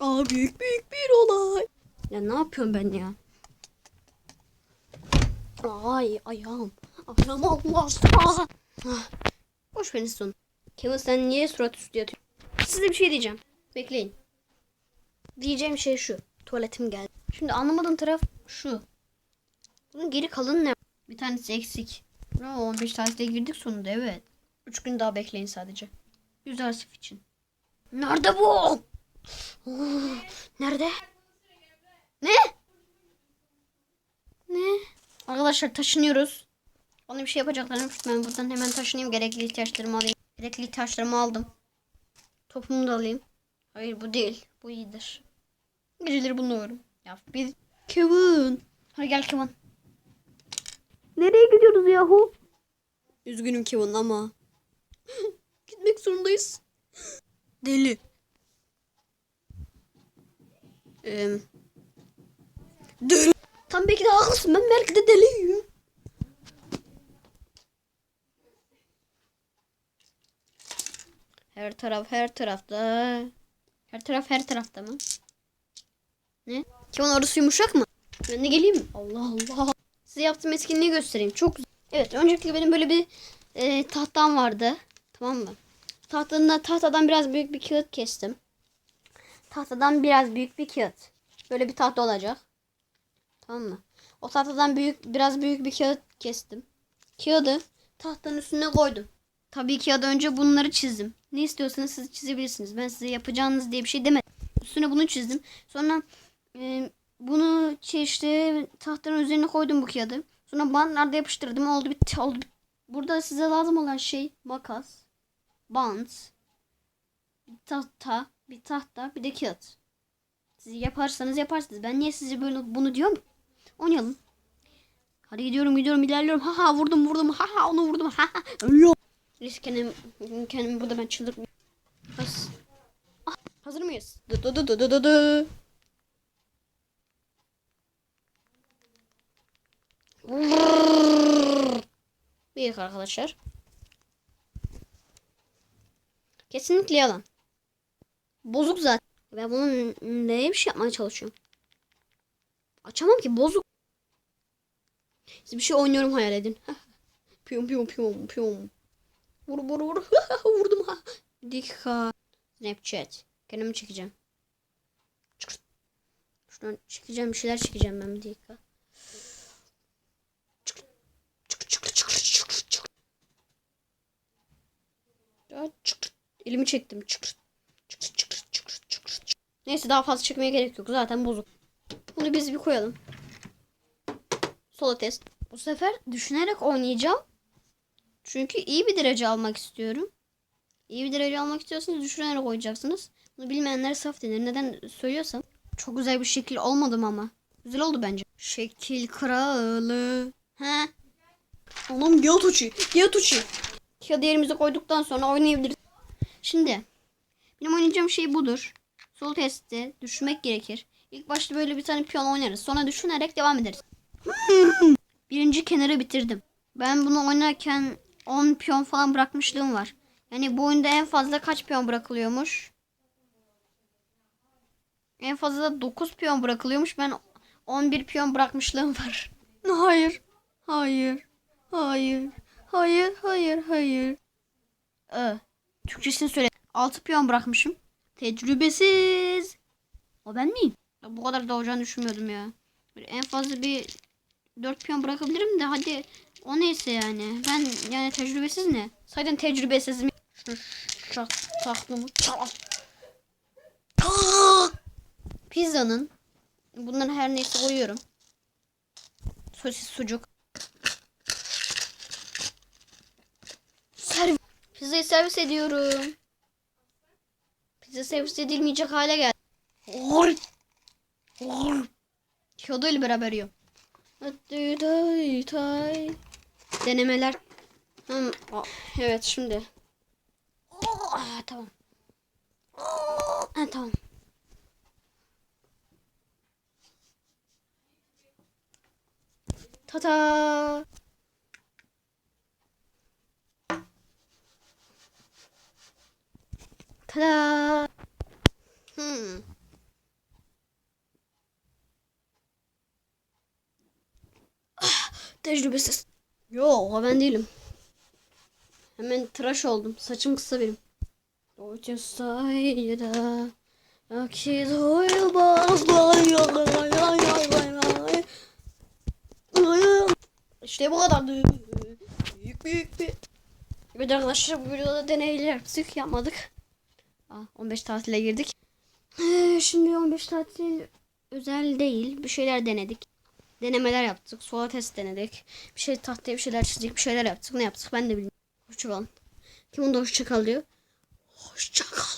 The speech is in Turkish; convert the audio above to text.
Aa büyük büyük bir olay. Ya ne yapıyorum ben ya? Ay ayağım. Ayağım Allah. Ah. Boş verin son. Kevin sen niye surat üstü yatıyorsun? Size bir şey diyeceğim. Bekleyin. Diyeceğim şey şu. Tuvaletim geldi. Şimdi anlamadığım taraf şu. Bunun geri kalanı ne? Bir tanesi eksik. Bravo 15 tatile girdik sonunda evet. 3 gün daha bekleyin sadece. Yüz arsif için. Nerede bu? Oo, nerede? Ne? Ne? Arkadaşlar taşınıyoruz. Ona bir şey yapacaklarım. Ben buradan hemen taşınayım. Gerekli ihtiyaçlarımı alayım. Gerekli ihtiyaçlarımı aldım. Topumu da alayım. Hayır bu değil. Bu iyidir. Geceleri bunu uyurum. Ya bir Kevin. Hadi gel Kevin. Nereye gidiyoruz yahu? Üzgünüm Kevin ama gitmek zorundayız. Deli. Ee, deli. Tam belki de haklısın. Ben belki de deliyim. Her taraf her tarafta. Her taraf her tarafta mı? Ne? Kimin orası yumuşak mı? Ben de geleyim mi? Allah Allah. Size yaptığım etkinliği göstereyim. Çok güzel. Evet öncelikle benim böyle bir e, tahtam vardı. Tamam mı? Tahtanın, tahtadan biraz büyük bir kağıt kestim. Tahtadan biraz büyük bir kağıt. Böyle bir tahta olacak. Tamam mı? O tahtadan büyük biraz büyük bir kağıt kestim. Kağıdı tahtanın üstüne koydum. Tabii ki ya önce bunları çizdim. Ne istiyorsanız siz çizebilirsiniz. Ben size yapacağınız diye bir şey demedim. Üstüne bunu çizdim. Sonra e, bunu işte tahtanın üzerine koydum bu kağıdı. Sonra bantlarda yapıştırdım. Oldu bitti oldu. bitti. Burada size lazım olan şey makas, bant, tahta, bir tahta, bir de kağıt. Siz yaparsanız yaparsınız. Ben niye size böyle bunu diyorum? Oynayalım. Hadi gidiyorum gidiyorum ilerliyorum. Ha ha vurdum vurdum. Ha ha onu vurdum. Ha ha. Neyse kendim, kendimi burada ben çıldırtmıyorum. Bas. Ah, hazır mıyız? Dı dı dı dı dı dı dı. Arkadaşlar. Kesinlikle yalan. Bozuk zaten. Ben bunun neye bir şey yapmaya çalışıyorum. Açamam ki bozuk. Siz bir şey oynuyorum hayal edin. piyum piyum piyum piyum. Vur vur vur. Vurdum ha. Dikkat. Snapchat. Kendimi çekeceğim. Çık. Şuradan çekeceğim bir şeyler çekeceğim ben bir dakika. Çık. Çık çık çık çık çık. Ya çık. Elimi çektim. Çık. Çık çık çık çık çık. çık. Neyse daha fazla çekmeye gerek yok. Zaten bozuk. Bunu biz bir koyalım. Solo test. Bu sefer düşünerek oynayacağım. Çünkü iyi bir derece almak istiyorum. İyi bir derece almak istiyorsanız düşünerek oynayacaksınız. Bunu bilmeyenler saf denir. Neden söylüyorsam. Çok güzel bir şekil olmadım ama. Güzel oldu bence. Şekil kralı. He. Oğlum Geotuchi. Geotuchi. Kağıdı yerimize koyduktan sonra oynayabiliriz. Şimdi. Benim oynayacağım şey budur. Sol testte düşmek gerekir. İlk başta böyle bir tane piyon oynarız. Sonra düşünerek devam ederiz. Birinci kenarı bitirdim. Ben bunu oynarken 10 piyon falan bırakmışlığım var. Yani bu oyunda en fazla kaç piyon bırakılıyormuş? En fazla da 9 piyon bırakılıyormuş. Ben 11 piyon bırakmışlığım var. Hayır. Hayır. Hayır. Hayır. Hayır. Hayır. Ee, Türkçesini söyle. 6 piyon bırakmışım. Tecrübesiz. O ben miyim? Ya bu kadar da olacağını düşünmüyordum ya. En fazla bir 4 piyon bırakabilirim de hadi o neyse yani. Ben yani tecrübesiz ne? Zaten tecrübesiz mi? Şu şak taklımı. Pizzanın bunları her neyse koyuyorum. Sosis sucuk. Servis. Pizzayı servis ediyorum. Pizza servis edilmeyecek hale geldi. Kyoto ile beraber yiyor. Denemeler. Hmm, Evet şimdi. Ah, tamam. Ha, tamam. Tata. Tada. Hmm. Ah, tecrübesiz. Yo ben değilim. Hemen tıraş oldum. Saçım kısa benim. Doğucan sayıda. Akşi İşte bu kadardı. Büyük büyük bir. Evet arkadaşlar bu videoda deneyler yaptık yapmadık. Aa, 15 tatile girdik. Ee, Şimdi 15 tatil özel değil. Bir şeyler denedik. Denemeler yaptık. Sola test denedik. Bir şey tahtaya bir şeyler çizdik. Bir şeyler yaptık. Ne yaptık ben de bilmiyorum. Hoşçakalın. Kim onda hoşçakal diyor? Hoşçakal.